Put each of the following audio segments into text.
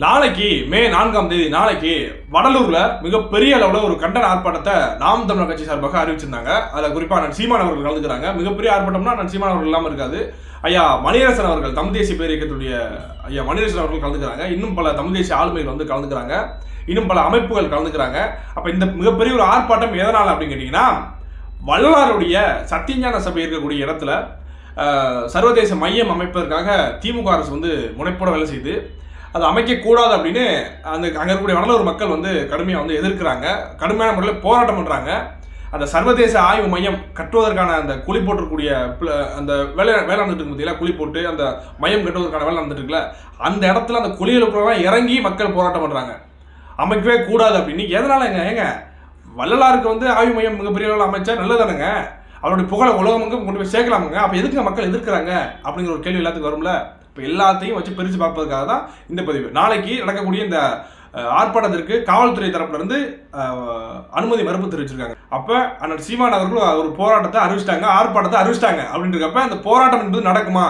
நாளைக்கு மே நான்காம் தேதி நாளைக்கு வடலூர்ல மிகப்பெரிய அளவுல ஒரு கண்டன ஆர்ப்பாட்டத்தை நாம் தமிழர் கட்சி சார்பாக அறிவிச்சிருந்தாங்க. அதுல குறிப்பா நான் சீமான் அவர்கள் கலந்துக்கிறாங்க. மிகப்பெரிய ஆர்ப்பாட்டம்னா நான் சீமான் அவர்கள் இல்லாம இருக்காது. ஐயா மணியரசன் அவர்கள் தமிழ் தேசிய பேரியக்கத்துடைய ஐயா மணியரசன் அவர்கள் கலந்துக்கிறாங்க. இன்னும் பல தமிழ் தேசிய ஆளுமைகள் வந்து கலந்துக்கிறாங்க. இன்னும் பல அமைப்புகள் கலந்துக்கிறாங்க. அப்ப இந்த மிகப்பெரிய ஒரு ஆர்ப்பாட்டம் எதனால அப்படின்னு கேட்டீங்கன்னா வள்ளலாருடைய சத்தியஞான சபை இருக்கக்கூடிய இடத்துல சர்வதேச மையம் அமைப்பதற்காக திமுக அரசு வந்து முனைப்போட வேலை செய்து அது அமைக்கக்கூடாது அப்படின்னு அந்த அங்கே இருக்கக்கூடிய வடலூர் மக்கள் வந்து கடுமையாக வந்து எதிர்க்கிறாங்க. கடுமையான முறையில் போராட்டம் பண்ணுறாங்க அந்த சர்வதேச ஆய்வு மையம் கட்டுவதற்கான அந்த குழி போட்டிருக்கக்கூடிய அந்த வேலை வேலை நடந்துட்டு இருக்கு குழி போட்டு அந்த மையம் கட்டுவதற்கான வேலை நடந்துட்டு இருக்குல்ல? அந்த இடத்துல அந்த குழிகளுக்குலாம் இறங்கி மக்கள் போராட்டம் பண்ணுறாங்க அமைக்கவே கூடாது அப்படின்னு. எதனாலங்க ஏங்க? வள்ளலாருக்கு வந்து ஆய்வு மையம் மிகப்பெரிய அளவில் அமைச்சா நல்லதானுங்க? அவருடைய புகழை உலகமெங்கும் கொண்டு போய் சேர்க்கலாமுங்க. அப்போ எதுக்கு மக்கள் எதிர்க்கிறாங்க? அப்படிங்கிற ஒரு கேள்வி எல்லாத்துக்கும் வரும்ல. இப்போ எல்லாத்தையும் வச்சு பிரித்து பார்ப்பதற்காக தான் இந்த பதிவு. நாளைக்கு நடக்கக்கூடிய இந்த ஆர்ப்பாட்டத்திற்கு காவல்துறை தரப்புலேருந்து அனுமதி மறுப்பு தெரிவிச்சிருக்காங்க. அப்போ அண்ணன் சீமான் அவர்கள் ஒரு போராட்டத்தை அறிவிச்சிட்டாங்க ஆர்ப்பாட்டத்தை அறிவிச்சிட்டாங்க அப்படின்றப்ப அந்த போராட்டம் என்பது நடக்குமா?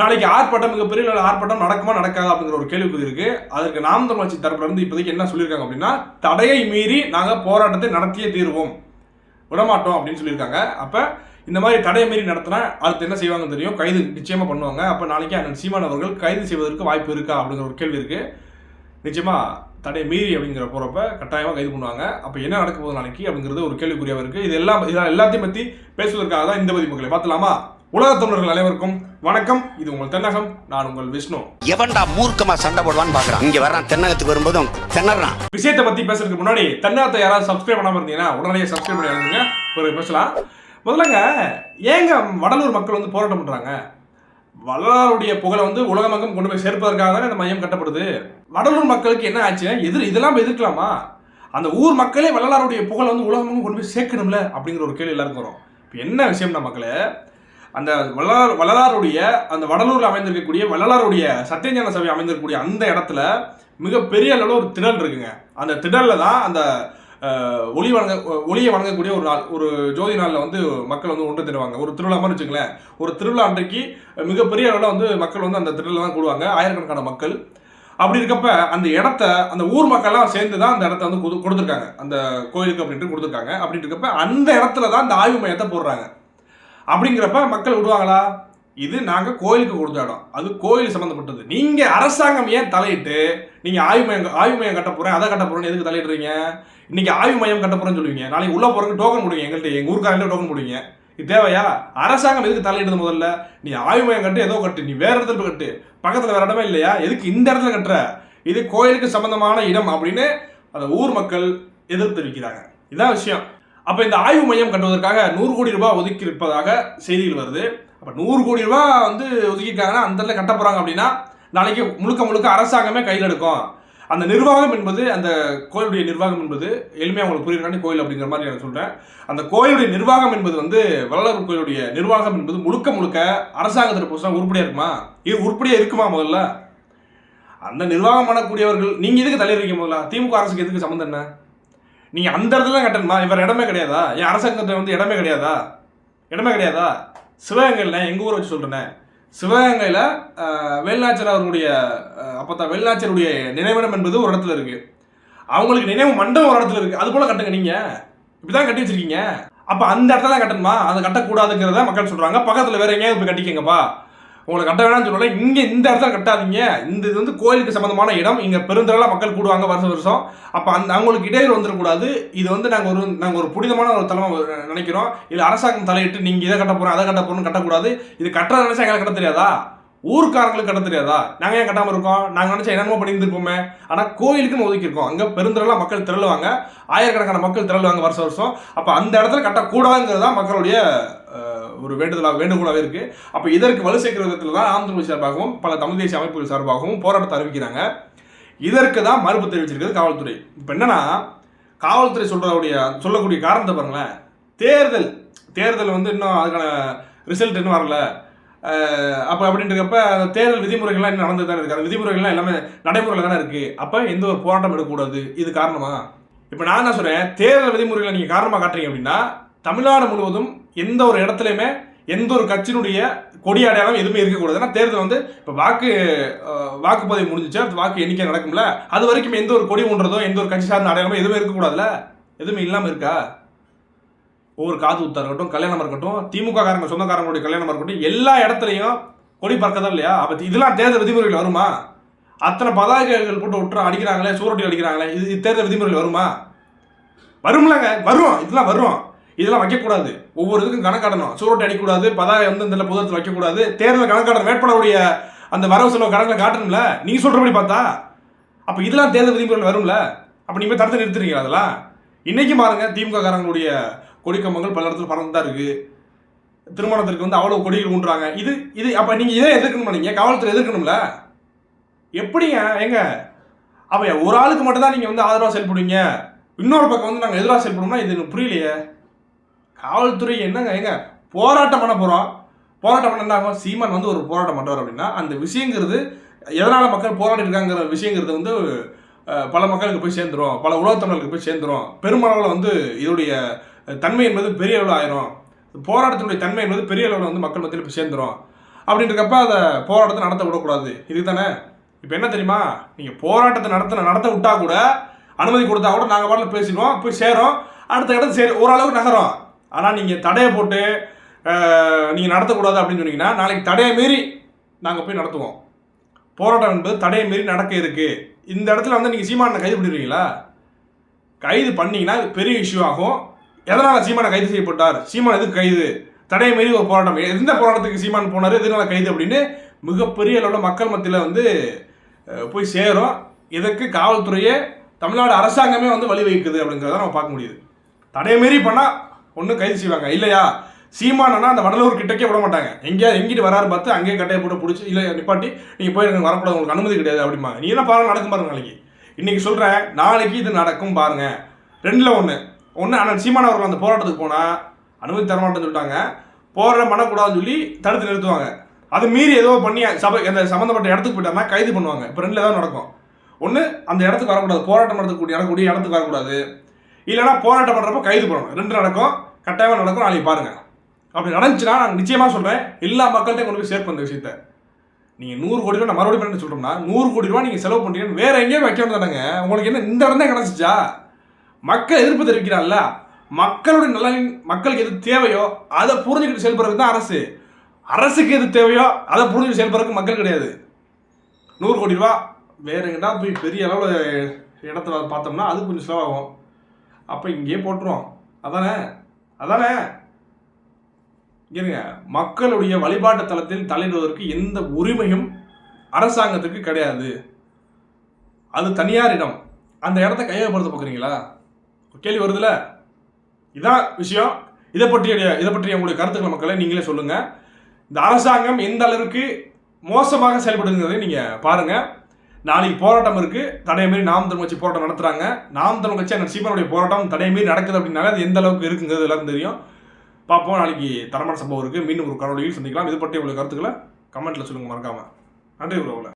நாளைக்கு ஆர்ப்பாட்டம் மிகப்பெரிய ஆர்ப்பாட்டம் நடக்குமா நடக்காது அப்படிங்கிற ஒரு கேள்விக்குறி இருக்கு. அதற்கு நாம் தமிழ்ச்சி தரப்புல இருந்து இப்போதைக்கு என்ன சொல்லியிருக்காங்க அப்படின்னா தடையை மீறி நாங்கள் போராட்டத்தை நடத்தியே தீருவோம். விடமாட்டோம் அப்படின்னு சொல்லியிருக்காங்க. அப்போ இந்த மாதிரி தடையை மீறி நடத்தினா அடுத்து என்ன செய்வாங்கன்னு தெரியும்? கைது நிச்சயமாக பண்ணுவாங்க. அப்போ நாளைக்கு அண்ணன் சீமான் அவர்கள் கைது செய்வதற்கு வாய்ப்பு இருக்கா? அப்படிங்கிற ஒரு கேள்வி இருக்கு. நிச்சயமாக தடையை மீறி அப்படிங்கிற போகிறப்ப கட்டாயமாக கைது பண்ணுவாங்க. அப்போ என்ன நடக்க போகுது நாளைக்கு அப்படிங்கிறது ஒரு கேள்விக்குறியாக இருக்குது இது எல்லாம் இதெல்லாம் எல்லாத்தையும் பற்றி பேசுவதற்காக தான் இந்த பதிப்புகளை பார்த்துலாமா உலகத் தமிழர்கள் அனைவருக்கும் வணக்கம். இது உங்கள் தென்னகம். நான் உங்கள் விஷ்ணு. எவன்டா மூர்க்கமா சண்டை போடுவான்னு பாக்குறான். இங்க வர்றான் தென்னகத்துக்கு வரும்போதும் திணறான். விஷயத்தை பத்தி பேசுறதுக்கு முன்னாடி தன்னாத்தை யாராவது சப்ஸ்கிரைப் பண்ணாம இருந்தீங்கன்னா உடனே சப்ஸ்கிரைப் பண்ணி பேசலாம். முதல்லங்க ஏங்க வடலூர் மக்கள் வந்து போராட்டம் பண்றாங்க? வள்ளலாருடைய புகழை வந்து உலகமெங்கும் கொண்டு போய் சேர்ப்பதற்காக தானே இந்த மையம் கட்டப்படுது? வடலூர் மக்களுக்கு என்ன ஆச்சு? எதிர் இதெல்லாம் எதிர்க்கலாமா? அந்த ஊர் மக்களே வள்ளலாருடைய புகழை வந்து உலகமெங்கும் கொண்டு போய் சேர்க்கணும்ல அப்படிங்கிற ஒரு கேள்வி எல்லாருக்கும் வரும். இப்போ என்ன விஷயம்னா மக்களே அந்த வள்ளலார் வள்ளலாருடைய அந்த வடலூரில் அமைந்திருக்கக்கூடிய வள்ளலாருடைய சத்தியஞான சபை அமைந்திருக்கக்கூடிய அந்த இடத்துல மிகப்பெரிய அளவில் ஒரு திடல் இருக்குங்க. அந்த திடலில் தான் அந்த ஒளி வழங்க ஒளியை வழங்கக்கூடிய ஒரு நாள் ஒரு ஜோதி நாளில் வந்து மக்கள் வந்து ஒன்று திடுவாங்க ஒரு திருவிழா மாதிரி வச்சுங்களேன் ஒரு திருவிழா அன்றைக்கு மிகப்பெரிய அளவில் வந்து மக்கள் வந்து அந்த திருவிழா தான் கூடுவாங்க ஆயிரக்கணக்கான மக்கள். அப்படி இருக்கப்ப அந்த இடத்த அந்த ஊர் மக்கள்லாம் சேர்ந்து தான் அந்த இடத்த வந்து கொடுத்துருக்காங்க. அந்த கோயிலுக்கு அப்படின்ட்டு கொடுத்துருக்காங்க. அப்படின்னு இருக்கப்ப அந்த இடத்துல தான் இந்த ஆய்வு மையத்தை போடுறாங்க. அப்படிங்கிறப்ப மக்கள் விடுவாங்களா? இது நாங்கள் கோயிலுக்கு கொடுத்த இடம். அது கோயில் சம்மந்தப்பட்டது நீங்கள் அரசாங்கம் ஏன் தலையிட்டு நீங்கள் ஆய்வு மையம் ஆய்வு மையம் கட்ட போகிறேன் அதை கட்ட போகிறேன்னு எதுக்கு தலையிடுறீங்க? இன்னைக்கு ஆய்வு மையம் கட்ட போகிறேன்னு சொல்லுவீங்க. நாளைக்கு உள்ளே போகிறக்கு டோக்கன் கொடுங்க எங்கள்கிட்ட எங்கள் ஊருக்காரங்க டோக்கன் கொடுங்க இது தேவையா? அரசாங்கம் எதுக்கு தலையிடுது முதல்ல? நீ ஆய்வு மையம் கட்டு ஏதோ கட்டு. நீ வேற இடத்துல கட்டு. பக்கத்தில் வேற இடமே இல்லையா? எதுக்கு இந்த இடத்துல கட்டுற? இது கோயிலுக்கு சம்பந்தமான இடம் அப்படின்னு அந்த ஊர் மக்கள் எதிர்த்து வைக்கிறாங்க இதான் விஷயம். அப்போ இந்த ஆய்வு மையம் கட்டுவதற்காக நூறு கோடி ரூபாய் ஒதுக்கி இருப்பதாக செய்திகள் வருது. அப்போ நூறு கோடி ரூபாய் வந்து ஒதுக்கியிருக்காங்கன்னா அந்த இடத்துல கட்ட போகிறாங்க அப்படின்னா நாளைக்கு முழுக்க முழுக்க அரசாங்கமே கையில் எடுக்கும். அந்த நிர்வாகம் என்பது அந்த கோயிலுடைய நிர்வாகம் என்பது எளிமையாக உங்களுக்கு புரியுறாண்டி கோயில் அப்படிங்கிற மாதிரி நான் சொல்கிறேன் அந்த கோயிலுடைய நிர்வாகம் என்பது வந்து வள்ளலர் கோயிலுடைய நிர்வாகம் என்பது முழுக்க முழுக்க அரசாங்கத்தில் புதுசாக உருப்படியாக இருக்குமா? இது உருப்படியாக இருக்குமா முதல்ல? அந்த நிர்வாகம் பண்ணக்கூடியவர்கள் நீங்கள் எதுக்கு தலையிடுறீங்க முதல்ல? திமுக அரசுக்கு எதுக்கு சம்மந்தம் என்ன? நீங்கள் அந்த இடத்துல தான் கட்டணுமா? இவர் இடமே கிடையாதா? என் அரசாங்கத்தில் வந்து இடமே கிடையாதா? இடமே கிடையாதா? சிவகங்கையில் எங்கள் ஊரை வச்சு சொல்கிறேன் சிவகங்கையில் வேலுநாச்சர் அவர்களுடைய அப்போ வேலுநாச்சருடைய நினைவிடம் என்பது ஒரு இடத்துல இருக்குது அவங்களுக்கு நினைவு மண்டபம் ஒரு இடத்துல இருக்குது அது போல கட்டுங்க இப்படி தான் கட்டி வச்சிருக்கீங்க. அப்போ அந்த இடத்துல கட்டணுமா? அதை கட்டக்கூடாதுங்கிறத மக்கள் சொல்கிறாங்க பக்கத்தில் வேற எங்கேயாவது போய் கட்டிக்கங்கப்பா. உங்களை கட்ட வேணாம்னு சொல்லல இங்கே இந்த இடத்துல கட்டாதீங்க. இந்த இது வந்து கோயிலுக்கு சம்மந்தமான இடம். இங்கே பெருந்திரளா மக்கள் கூடுவாங்க வருஷம் வருஷம். அப்போ அந்த அவங்களுக்கு இடையில் வந்துடக்கூடாது. இது வந்து நாங்கள் ஒரு நாங்கள் ஒரு புனிதமான ஒரு தலைமை நினைக்கிறோம். இல்ல அரசாங்கம் தலையிட்டு நீங்கள் இதை கட்ட போகிறோம் அதை கட்ட போகிறோம்னு கட்டக்கூடாது. இது கட்டுறத நினைச்சா எங்களுக்கு கட்ட தெரியாதா? ஊருக்காரங்களுக்கு கட்ட தெரியாதா? நாங்கள் ஏன் கட்டாமல் இருக்கோம்? நாங்கள் நினச்சா என்னமோ பண்ணியிருந்துருப்போமே. ஆனால் கோயிலுக்குன்னு ஒதுக்கியிருக்கோம் அங்கே அங்க மக்கள் திரளுவாங்க. ஆயிரக்கணக்கான மக்கள் திரளுவாங்க வருஷம் வருஷம். அப்போ அந்த இடத்துல கட்டக்கூடாதுங்கிறது தான் மக்களுடைய ஒரு வேண்டுதலாக வேண்டுகோளாகவே இருக்குது அப்போ இதற்கு வலு சேர்க்கிற விதத்தில் தான் ஆந்திர சார்பாகவும் பல தமிழ் தேசிய அமைப்புகள் சார்பாகவும் போராட்டத்தை அறிவிக்கிறாங்க. இதற்கு தான் மறுப்பு தெரிவிச்சிருக்கிறது காவல்துறை. இப்போ என்னென்னா காவல்துறை சொல்கிறவுடைய சொல்லக்கூடிய காரணத்தை பாருங்களேன். தேர்தல் தேர்தல் வந்து இன்னும் அதுக்கான ரிசல்ட் இன்னும் வரல. அப்போ அப்படின்றப்ப அந்த தேர்தல் விதிமுறைகள்லாம் இன்னும் நடந்து தானே இருக்குது அந்த விதிமுறைகள்லாம் எல்லாமே நடைமுறையில் தானே இருக்குது அப்போ எந்த ஒரு போராட்டம் எடுக்கக்கூடாது. இது காரணமா? இப்போ நான் என்ன சொல்கிறேன் தேர்தல் விதிமுறைகளை நீங்கள் காரணமாக காட்டுறீங்க அப்படின்னா தமிழ்நாடு முழுவதும் எந்த ஒரு இடத்துலையுமே எந்த ஒரு கட்சியினுடைய கொடி அடையாளம் எதுவுமே இருக்கக்கூடாது. ஏன்னா தேர்தல் வந்து இப்போ வாக்கு வாக்குப்பதிவு முடிஞ்சிச்சு அடுத்து வாக்கு எண்ணிக்கை நடக்கும்ல அது வரைக்கும் எந்த ஒரு கொடி ஒன்றதோ எந்த ஒரு கட்சி சார்ந்த அடையாளமோ எதுவுமே இருக்கக்கூடாதுல்ல? எதுவுமே இல்லாமல் இருக்கா? ஒவ்வொரு காது குத்தா இருக்கட்டும் கல்யாணமாக இருக்கட்டும் திமுக காரங்க சொந்தக்காரங்களுடைய கல்யாணமாக இருக்கட்டும் எல்லா இடத்துலையும் கொடி பறக்கதான் இல்லையா? அப்போ இதெல்லாம் தேர்தல் விதிமுறைகள் வருமா? அத்தனை பதாகைகள் போட்டு விட்டுற அடிக்கிறாங்களே சூரட்டி அடிக்கிறாங்களே இது இது தேர்தல் விதிமுறைகள் வருமா? வரும்லங்க வரும் இதெல்லாம் வரும் இதெல்லாம் வைக்கக்கூடாது. ஒவ்வொரு இதுக்கும் கணக்காடணும் சூரோட்டை அடிக்கக்கூடாது பதாகை வந்து இந்த புதத்தில் வைக்கக்கூடாது. தேர்தல் கணக்காடணும் வேட்பாளருடைய அந்த வரவு செலவு கணக்கில் காட்டணும்ல. நீங்க சொல்றபடி பார்த்தா அப்போ இதெல்லாம் தேர்தல் விதிமுறைகள் வரும்ல? அப்போ நீங்க போய் தடுத்து நிறுத்துறீங்களா அதெல்லாம்? இன்னைக்கு பாருங்க திமுக காரங்களுடைய கொடிக்கம்பங்கள் பல இடத்துல பறந்து தான் இருக்கு. திருமணத்திற்கு வந்து அவ்வளவு கொடிகள் ஊன்றாங்க. இது இது அப்ப நீங்க இதை எதிர்க்கணுமா நீங்க? காவல்துறை எதிர்க்கணும்ல? எப்படிங்க ஏங்க? அப்ப ஒரு ஆளுக்கு மட்டும் தான் நீங்க வந்து ஆதரவா செயல்படுவீங்க. இன்னொரு பக்கம் வந்து நாங்கள் எதிராக செயல்படுவோம்னா இது எனக்கு புரியலையே. காவல்துறை என்னங்க ஏங்க போராட்டம் பண்ண போகிறோம் போராட்டம் பண்ண என்ன ஆகும்? சீமான் வந்து ஒரு போராட்டம் பண்ணுறார் அப்படின்னா அந்த விஷயங்கிறது எதனால மக்கள் போராடி இருக்காங்கிற விஷயங்கிறது வந்து பல மக்களுக்கு போய் சேர்ந்துரும். பல உலகத்தமிழர்களுக்கு போய் சேர்ந்துரும். பெருமளவில் வந்து இதோடைய தன்மை என்பது பெரிய அளவில் ஆயிரும். போராட்டத்தினுடைய தன்மை என்பது பெரிய அளவில் வந்து மக்கள் மத்தியில் போய் சேர்ந்துரும். அப்படின்றக்கப்ப அதை போராட்டத்தை நடத்த விடக்கூடாது. இதுக்கு தானே இப்போ என்ன தெரியுமா? நீங்கள் போராட்டத்தை நடத்த நடத்த விட்டா கூட அனுமதி கொடுத்தா கூட நாங்கள் பாட்டில் பேசிடுவோம் போய் சேரோம். அடுத்த இடத்து சரி ஓரளவுக்கு நகரும். ஆனால் நீங்கள் தடையை போட்டு நீங்கள் நடத்தக்கூடாது அப்படின்னு சொன்னீங்கன்னா நாளைக்கு தடையை மீறி நாங்கள் போய் நடத்துவோம். போராட்டம் என்பது தடையை மீறி நடக்க இருக்குது இந்த இடத்துல வந்து நீங்கள் சீமானை கைது பண்ணிடுவீங்களா? கைது பண்ணிங்கன்னா இது பெரிய இஷ்யூ ஆகும். எதனால் சீமானை கைது செய்யப்பட்டார்? சீமான் எதுக்கு கைது? தடையை மீறி ஒரு போராட்டம். எந்த போராட்டத்துக்கு சீமான் போனார்? எதனால் கைது அப்படின்னு மிகப்பெரிய அளவில் மக்கள் மத்தியில் வந்து போய் சேரும். இதற்கு காவல்துறையே தமிழ்நாடு அரசாங்கமே வந்து வழி வகிக்குது அப்படிங்கிறத நம்ம பார்க்க முடியுது. தடையை மீறி பண்ணால் ஒன்றும் கைது செய்வாங்க. இல்லையா? சீமானனா அந்த வடலூர் கிட்டக்கே விட மாட்டாங்க. எங்கேயாவது எங்கிட்டு வராரு பார்த்து அங்கேயே கட்டையை போட்டு பிடிச்சி இல்லை நிப்பாட்டி நீங்கள் போயிருங்க வரக்கூடாது உங்களுக்கு அனுமதி கிடையாது அப்படிம்பாங்க. நீ என்ன பாருங்க நடக்கும் பாருங்க நாளைக்கு. இன்னைக்கு சொல்கிறேன் நாளைக்கு இது நடக்கும் பாருங்க. ரெண்டில் ஒன்று ஒன்று ஆனால் சீமான அவர்கள் அந்த போராட்டத்துக்கு போனால் அனுமதி தரமாட்டேன்னு சொல்லிட்டாங்க. போராட்டம் பண்ணக்கூடாதுன்னு சொல்லி தடுத்து நிறுத்துவாங்க. அது மீறி ஏதோ பண்ணி சபை அந்த சம்மந்தப்பட்ட இடத்துக்கு போயிட்டாங்கன்னா கைது பண்ணுவாங்க. இப்போ ரெண்டில் ஏதாவது நடக்கும். ஒன்று அந்த இடத்துக்கு வரக்கூடாது. போராட்டம் நடத்தக்கூடிய இடக்கூடிய இடத்துக்கு வரக்கூடாது. இல்லைன்னா போராட்டம் பண்ணுறப்ப கைது பண்ணணும். ரெண்டு நடக்கும். கட்டாயமாக நடக்கும். நாளைக்கு பாருங்கள் அப்படி நடந்துச்சுன்னா நான் நிச்சயமாக சொல்கிறேன் எல்லா மக்கள்கிட்டையும் கொண்டு போய் சேர்ப்பேன் இந்த விஷயத்த. நீங்கள் நூறு கோடி ரூபா நான் மறுபடியும் பண்ணி சொல்கிறோம்னா நூறு கோடி ரூபா நீங்கள் செலவு பண்ணுறீங்கன்னு வேறு எங்கேயும் வைக்க வேண்டியதானங்க. உங்களுக்கு என்ன இந்த இடம் தான் கிடச்சிச்சா? மக்கள் எதிர்ப்பு தெரிவிக்கிறான்ல மக்களுடைய நலன் மக்களுக்கு எது தேவையோ அதை புரிஞ்சுக்கிட்டு செயல்படுறது தான் அரசு. அரசுக்கு எது தேவையோ அதை புரிஞ்சுக்கிட்டு செயல்படுறதுக்கு மக்கள் கிடையாது. நூறு கோடி ரூபா வேறு எங்கிட்டா போய் பெரிய அளவில் இடத்துல பார்த்தோம்னா அது கொஞ்சம் செலவாகும். அப்போ இங்கேயே போட்டுருவோம். அதானே? அதானே? இருங்க மக்களுடைய வழிபாட்டு தளத்தில் தலையிடுவதற்கு எந்த உரிமையும் அரசாங்கத்துக்கு கிடையாது. அது தனியார் இடம் அந்த இடத்த கையகப்படுத்த பார்க்குறீங்களா? கேள்வி வருதுல்ல? இதான் விஷயம். இதை பற்றிய இதை பற்றிய உங்களுடைய கருத்துக்களை மக்களை நீங்களே சொல்லுங்கள் இந்த அரசாங்கம் எந்த அளவுக்கு மோசமாக செயல்படுங்கிறதை நீங்கள் பாருங்கள் நாளைக்கு போராட்டம் இருக்கு. தடைய மாரி நாம் தமிழ் கட்சி போராட்டம் நடத்துறாங்க. நாம் தமிழ் கட்சி அந்த சீமானுடைய போராட்டம் தடைய மாரி நடக்குது அப்படின்னால அது எந்த அளவுக்கு இருக்குங்கிறது எல்லாருக்கும் தெரியும். பார்ப்போம் நாளைக்கு தரமான சம்பவம் இருக்கு. மீண்டும் ஒரு கடவுளையும் சந்திக்கலாம். இது பற்றி உங்களுடைய கருத்துக்களை கமெண்ட்ல சொல்லுங்க மறக்காம. நன்றி உறவுல